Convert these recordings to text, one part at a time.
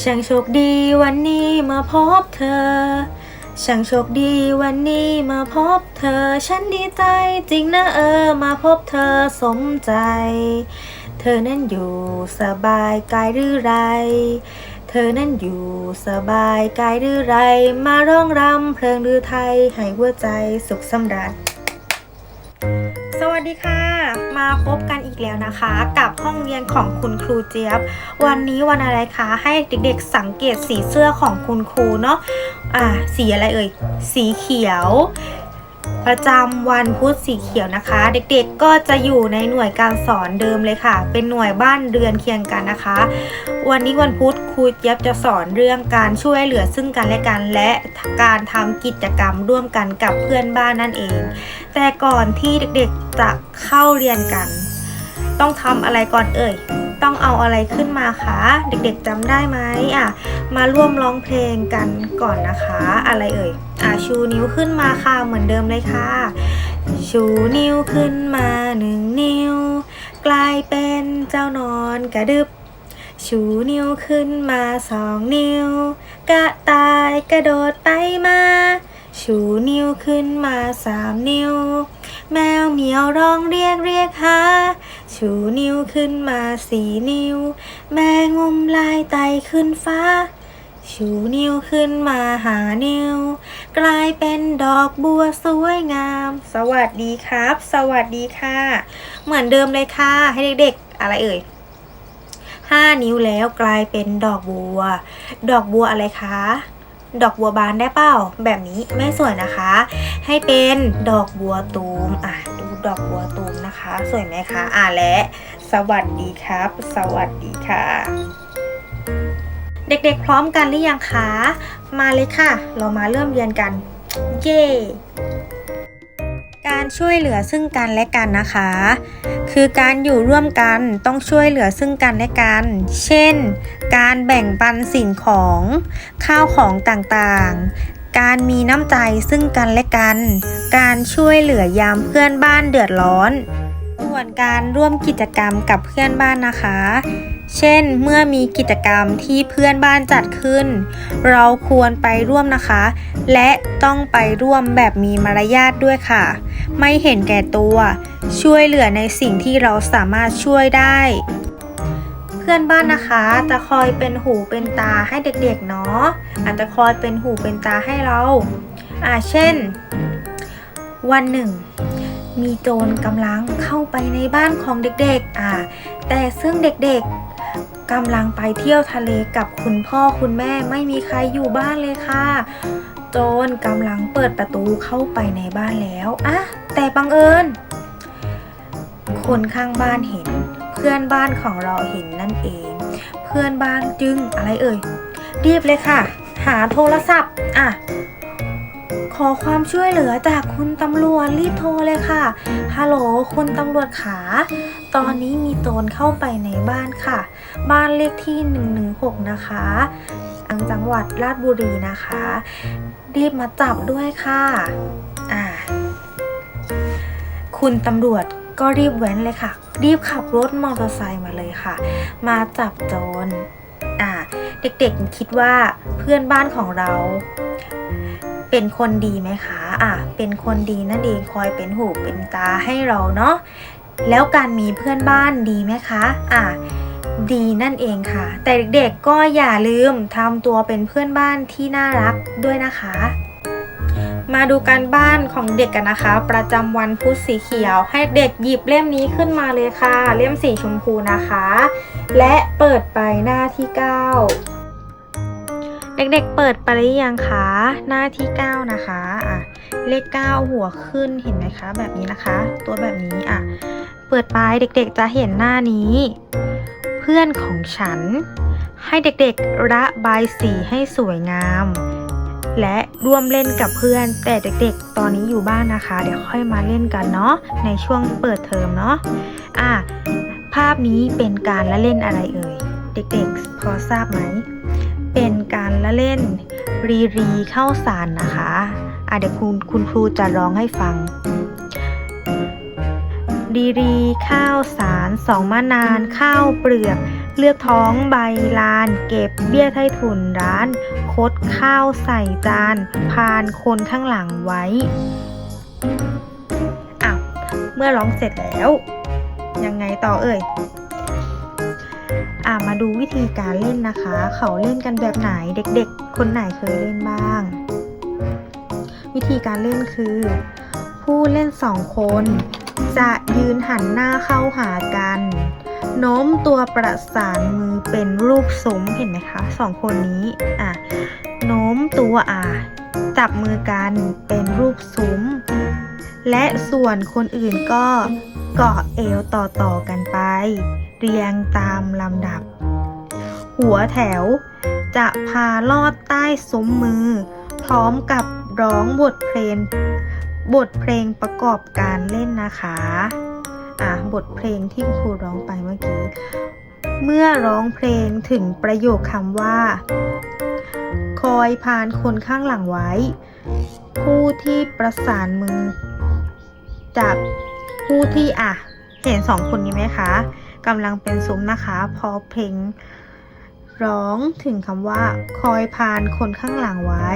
ช่างโชคดีวันนี้มาพบเธอ ช่างโชคดีวันนี้มาพบเธอ ฉันดีใจจริงนะเออ มาพบเธอสมใจ เธอนั้นอยู่สบายกายหรือไร เธอนั้นอยู่สบายกายหรือไร มาร้องรำเพลงหรือไทยให้หัวใจสุขสำราญ วัสดีค่ะ มาพบกันอีกแล้วนะคะ กับห้องเรียนของคุณครูเจี๊ยบ วันนี้วันอะไรคะให้เด็กๆสังเกตสีเสื้อของคุณครูเนาะอ่าสีอะไรเอ่ย สีเขียว ประจำวันพุธสีเขียวนะคะ เด็กๆก็จะอยู่ในหน่วยการสอนเดิมเลยค่ะ เป็นหน่วยบ้านเรือนเคียงกันนะคะ วันนี้วันพุธครูเจี๊ยบจะสอนเรื่องการช่วยเหลือซึ่งกันและกันและการทำกิจกรรมร่วมกันกับเพื่อนบ้านนั่นเอง แต่ก่อนที่เด็กๆจะเข้าเรียนกัน ต้องทำอะไรก่อนเอ่ย ต้องเอาอะไรขึ้นมาคะ เด็กๆจำได้ไหมอะมาร่วมร้องเพลงกันก่อนนะคะ อะไรเอ่ยอะชูนิ้วขึ้นมาค่ะเหมือนเดิมเลยค่ะ ชูนิ้วขึ้นมาหนึ่งนิ้ว กลายเป็นเจ้านอนกระดึบชูนิ้วขึ้นมาสองนิ้ว กระตายกระโดดไปมา ชูนิ้วขึ้นมาสามนิ้ว แมวเหมียวร้องเรียกเรียกหา ชูนิ้วขึ้นมาสี่นิ้ว แมงมุมลายไตขึ้นฟ้า ชูนิ้วขึ้นมาหานิ้ว กลายเป็นดอกบัวสวยงาม สวัสดีครับ สวัสดีค่ะ เหมือนเดิมเลยค่ะ ให้เด็กๆ อะไรเอ่ยห้านิ้วแล้วกลายเป็นดอกบัว ดอกบัวอะไรคะ ดอกบัวบานได้เปล่าแบบนี้ไม่สวยนะคะ ให้เป็นดอกบัวตูมอะดูดอกบัวตูมนะคะ สวยไหมคะ อะและ สวัสดีครับ สวัสดีค่ะ เด็กๆพร้อมกันหรือยังคะมาเลยค่ะ เรามาเริ่มเรียนกัน เย้ การช่วยเหลือซึ่งกันและกันนะคะ คือการอยู่ร่วมกันต้องช่วยเหลือซึ่งกันและกัน เช่น การแบ่งปันสิ่งของข้าวของต่างๆ การมีน้ำใจซึ่งกันและกัน การช่วยเหลือยามเพื่อนบ้านเดือดร้อน ส่วนการร่วมกิจกรรมกับเพื่อนบ้านนะคะ เช่น เมื่อมีกิจกรรมที่เพื่อนบ้านจัดขึ้น เราควรไปร่วมนะคะ และต้องไปร่วมแบบมีมารยาทด้วยค่ะ ไม่เห็นแก่ตัว ช่วยเหลือในสิ่งที่เราสามารถช่วยได้ เพื่อนบ้านนะคะจะคอยเป็นหูเป็นตาให้เด็กๆเนาะอาจจะคอยเป็นหูเป็นตาให้เราอ่าเช่น วันหนึ่งมีโจรกำลังเข้าไปในบ้านของเด็กๆ อ่า แต่ซึ่งเด็กๆ กำลังไปเที่ยวทะเลกับคุณพ่อคุณแม่ไม่มีใครอยู่บ้านเลยค่ะ โจรกำลังเปิดประตูเข้าไปในบ้านแล้วอะแต่บังเอิญ คนข้างบ้านเห็น เพื่อนบ้านของเราเห็นนั่นเอง เพื่อนบ้านจึงอะไรเอ่ยรีบเลยค่ะ หาโทรศัพท์อะ ขอความช่วยเหลือจากคุณตำรวจรีบโทรเลยค่ะ ฮัลโหลคุณตำรวจขา ตอนนี้มีโจรเข้าไปในบ้านค่ะ บ้านเลขที่ 116 นะคะอังจังหวัดราชบุรีนะคะ รีบมาจับด้วยค่ะอ่าคุณตำรวจก็รีบแว้นเลยค่ะ รีบขับรถมอเตอร์ไซค์มาเลยค่ะ มาจับโจรอ่าเด็กๆคิดว่าเพื่อนบ้านของเรา เป็นคนดีไหมคะอะเป็นคนดีนั่นเองคอยเป็นหูเป็นตาให้เราเนาะแล้วการมีเพื่อนบ้านดีไหมคะอะดีนั่นเองค่ะ แต่เด็กๆก็อย่าลืมทำตัวเป็นเพื่อนบ้านที่น่ารักด้วยนะคะ มาดูการบ้านของเด็กกันนะคะ ประจำวันพุธสีเขียว ให้เด็กหยิบเล่มนี้ขึ้นมาเลยค่ะ เล่มสีชมพูนะคะ และเปิดไปหน้าที่ 9 เด็กๆเปิดไปหรือยังคะหน้าที่ 9 นะคะอะเลข 9 หัวขึ้นเห็นไหมคะ แบบนี้นะคะ ตัวแบบนี้อะเปิดไปเด็กๆจะเห็นหน้านี้ เพื่อนของฉัน ให้เด็กๆระบายสีให้สวยงาม และร่วมเล่นกับเพื่อน แต่เด็กๆ ตอนนี้อยู่บ้านนะคะ เดี๋ยวค่อยมาเล่นกันเนาะในช่วงเปิดเทอมเนาะอะภาพนี้เป็นการละเล่นอะไรเอ่ยเด็กๆ พอทราบไหม เป็นการละเล่นรีรีเข้าสารนะคะอะเดี๋ยวคุณคุณครูจะร้องให้ฟัง รีรีข้าวสารสองมะนานข้าวเปลือก เลือกท้องใบลาน เก็บเบี้ยไททุนร้าน คดข้าวใส่จาน พานคนข้างหลังไว้อ้าวเมื่อร้องเสร็จแล้ว ยังไงต่อเอ่ย ดูวิธีการเล่นนะคะ เขาเล่นกันแบบไหนเด็กๆ คนไหนเคยเล่นบ้าง วิธีการเล่นคือ ผู้เล่นสองคน จะยืนหันหน้าเข้าหากันโน้มตัวประสานมือเป็นรูปสมเห็นไหมคะสองคนนี้อะโน้มตัวอะจับมือกันเป็นรูปซุ้ม และส่วนคนอื่นก็เกาะเอวต่อๆกันไป เรียงตามลำดับ หัวแถว จะพาลอดใต้ซุ้มมือ พร้อมกับร้องบทเพลง บทเพลงประกอบการเล่นนะคะอะบทเพลงที่ครูร้องไปเมื่อกี้ เมื่อร้องเพลงถึงประโยคคำว่า คอยพานคนข้างหลังไว้ ผู้ที่ประสานมือจากผู้ที่อะเห็นสองคนนี้ไหมคะกำลังเป็นซุ้มนะคะ พอเพลง ร้องถึงคำว่าคอยพานคนข้างหลังไว้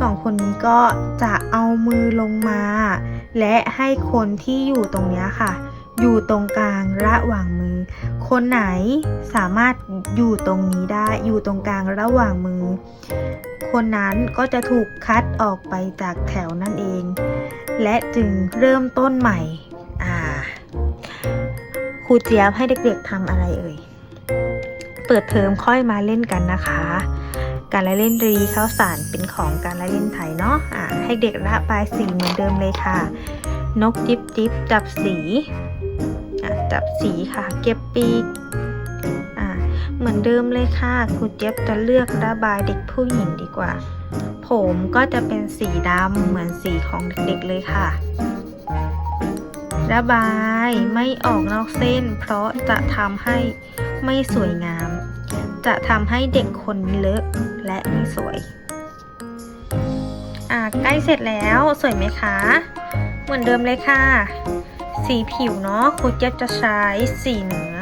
สองคนนี้ก็จะเอามือลงมา และให้คนที่อยู่ตรงนี้ค่ะ อยู่ตรงกลางระหว่างมือ คนไหนสามารถอยู่ตรงนี้ได้อยู่ตรงกลางระหว่างมือ คนนั้นก็จะถูกคัดออกไปจากแถวนั่นเอง และจึงเริ่มต้นใหม่ อ่าครูเจี๊ยบให้เด็กๆทำอะไรเอ่ย เปิดเทอมค่อยมาเล่นกันนะคะ การละเล่นรีข้าวสารเป็นของการละเล่นไทยเนาะอะให้เด็กระบายสีเหมือนเดิมเลยค่ะ นกจิบจิบจับสีอะจับสีค่ะ เก็บปีกอะเหมือนเดิมเลยค่ะครูเจี๊ยบจะเลือกระบายเด็กผู้หญิงดีกว่า ผมก็จะเป็นสีดำเหมือนสีของเด็กๆเลยค่ะ ระบายไม่ออกนอกเส้น เพราะจะทำให้ไม่สวยงาม จะทำให้เด็กคนเลอะและไม่สวย อ่าใกล้เสร็จแล้วสวยไหมคะ เหมือนเดิมเลยค่ะ สีผิวเนาะครูเจี๊ยบจะใช้สีเนื้อ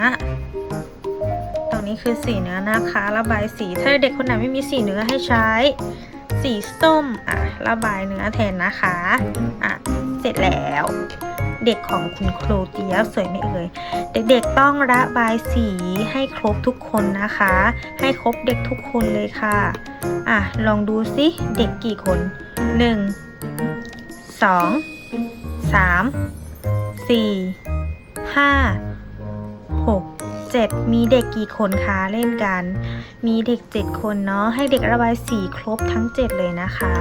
ตรงนี้คือสีเนื้อนะคะระบายสีถ้าเด็กคนไหนไม่มีสีเนื้อให้ใช้ สีส้มอะระบายเนื้อแทนนะคะอะเสร็จแล้ว เด็กของคุณครูเจี๊ยสวยไหมเอ่ยเด็กๆต้องระบายสีให้ครบทุกคนนะคะ ให้ครบเด็กทุกคนเลยค่ะอะลองดูสิเด็กกี่คน 1 2 3 4 5 6 7 มีเด็กกี่คนคะเล่นกัน มีเด็ก 7 คนเนาะให้เด็กระบายสีครบทั้ง 7 เลยนะคะ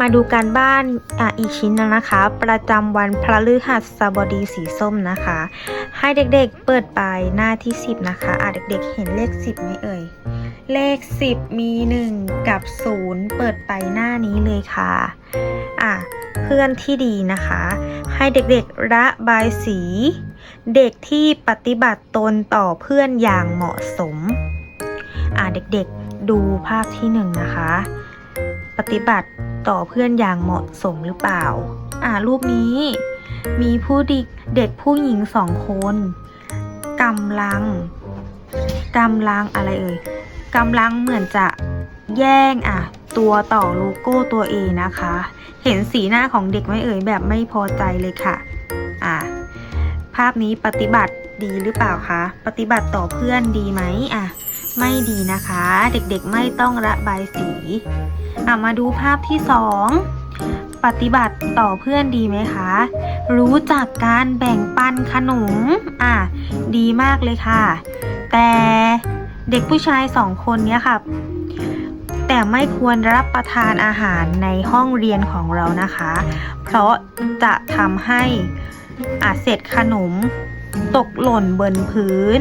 มาดูการบ้านออีกชิ้นนึงนะคะ ประจำวันพฤหัสบดีสีส้มนะคะ ให้เด็กๆเปิดไปหน้าที่ 10 นะคะอะเด็กๆ เห็นเลข 10ไหมเอ่ย เลข 10 มี 1 กับ 0 เปิดไปหน้านี้เลยค่ะอะเพื่อนที่ดีนะคะ ให้เด็กๆระบายสี เด็กที่ปฏิบัติตนต่อเพื่อนอย่างเหมาะสมอะเด็กๆดูภาพที่หนึ่งนะคะ ปฏิบัติ ต่อเพื่อนอย่างเหมาะสมหรือเปล่า อ่ารูปนี้ มีผู้ดิเด็กผู้หญิงสองคนกำลังกำลังอะไรเอ่ยกำลังเหมือนจะแย่งอะตัวต่อโลโก้ตัวเองนะคะ เห็นสีหน้าของเด็กไหมเอ่ยแบบไม่พอใจเลยค่ะ อ่าภาพนี้ปฏิบัติดีหรือเปล่าคะ ปฏิบัติต่อเพื่อนดีไหมอะ ไม่ดีนะคะ เด็กๆไม่ต้องระบายสี มาดูภาพที่สองปฏิบัติต่อเพื่อนดีไหมคะ รู้จักการแบ่งปันขนม อะ ดีมากเลยค่ะ แต่เด็กผู้ชายสองคนเนี้ยค่ะ แต่ไม่ควรรับประทานอาหารในห้องเรียนของเรานะคะ เพราะจะทำให้อาเศษขนมตกหล่นบนพื้น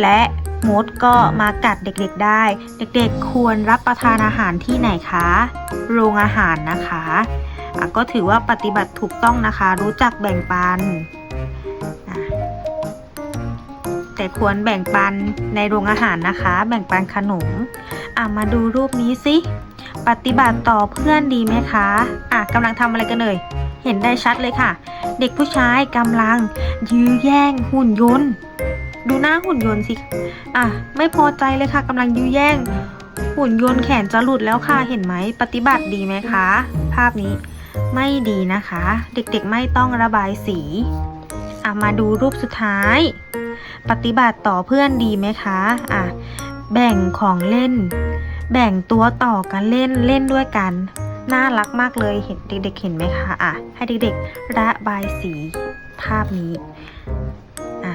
และ มดก็มากัดเด็กๆได้ เด็กๆควรรับประทานอาหารที่ไหนคะ โรงอาหารนะคะอะก็ถือว่าปฏิบัติถูกต้องนะคะ รู้จักแบ่งปันอะแต่ควรแบ่งปันในโรงอาหารนะคะ แบ่งปันขนมอะมาดูรูปนี้สิ ปฏิบัติต่อเพื่อนดีไหมคะอะกำลังทำอะไรกันเลย เห็นได้ชัดเลยค่ะ เด็กผู้ชายกำลังยื้อแย่งหุ่นยนต์ ดูหน้าหุ่นยนต์สิ อะ ไม่พอใจเลยค่ะกำลังยื้อแย่ง หุ่นยนต์แขนจะหลุดแล้วค่ะเห็นไหม ปฏิบัติดีไหมคะ ภาพนี้ไม่ดีนะคะ เด็กๆไม่ต้องระบายสีอะมาดูรูปสุดท้าย ปฏิบัติต่อเพื่อนดีไหมคะอะแบ่งของเล่น แบ่งตัวต่อกันเล่นเล่นด้วยกันน่ารักมากเลยเห็นเด็กๆเห็นไหมคะอะให้เด็กๆระบายสีภาพนี้อะ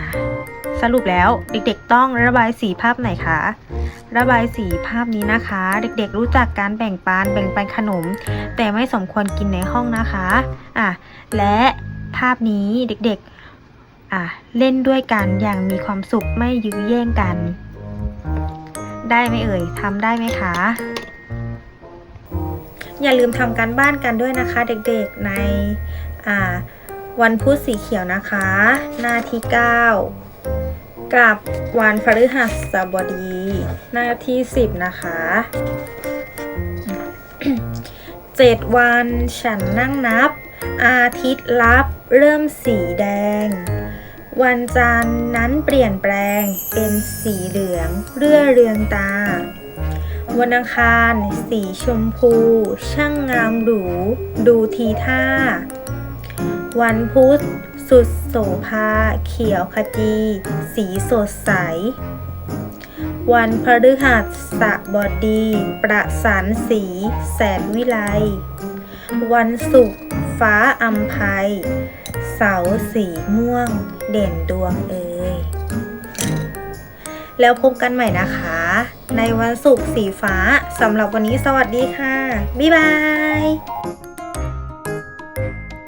สรุปแล้วเด็กๆต้องระบายสีภาพไหนคะ ระบายสีภาพนี้นะคะ เด็กๆรู้จักการแบ่งปันแบ่งปันขนม แต่ไม่สมควรกินในห้องนะคะอะและภาพนี้เด็กๆอะเล่นด้วยกันอย่างมีความสุขไม่ยื้อแย่งกัน ได้ไหมเอ่ยทำได้ไหมคะอย่าลืมทำการบ้านกันด้วยนะคะ เด็กๆในอ่าวันพุธสีเขียวนะคะ หน้าที่ 9 กับวันพฤหัสบดี หน้าที่ 10 นะคะเจ็ดวันฉันนั่งนับ อาทิตย์ลับ เริ่มสีแดง วันจันทร์นั้นเปลี่ยนแปลงเป็นสีเหลือง เรื่อเรืองตา วันอังคาร สีชมพู ช่างงามหรู ดูทีท่า วันพุธ สุดโสภาเขียวขจี สีสดใส วันพฤหัสบดี ประสานสี แสนวิไล วันศุกร์ฟ้าอัมภัย เสาสีม่วง เด่นดวงเอยแล้วพบกันใหม่นะคะ ในวันศุกร์สีฟ้าสำหรับวันนี้สวัสดีค่ะ บ๊ายบาย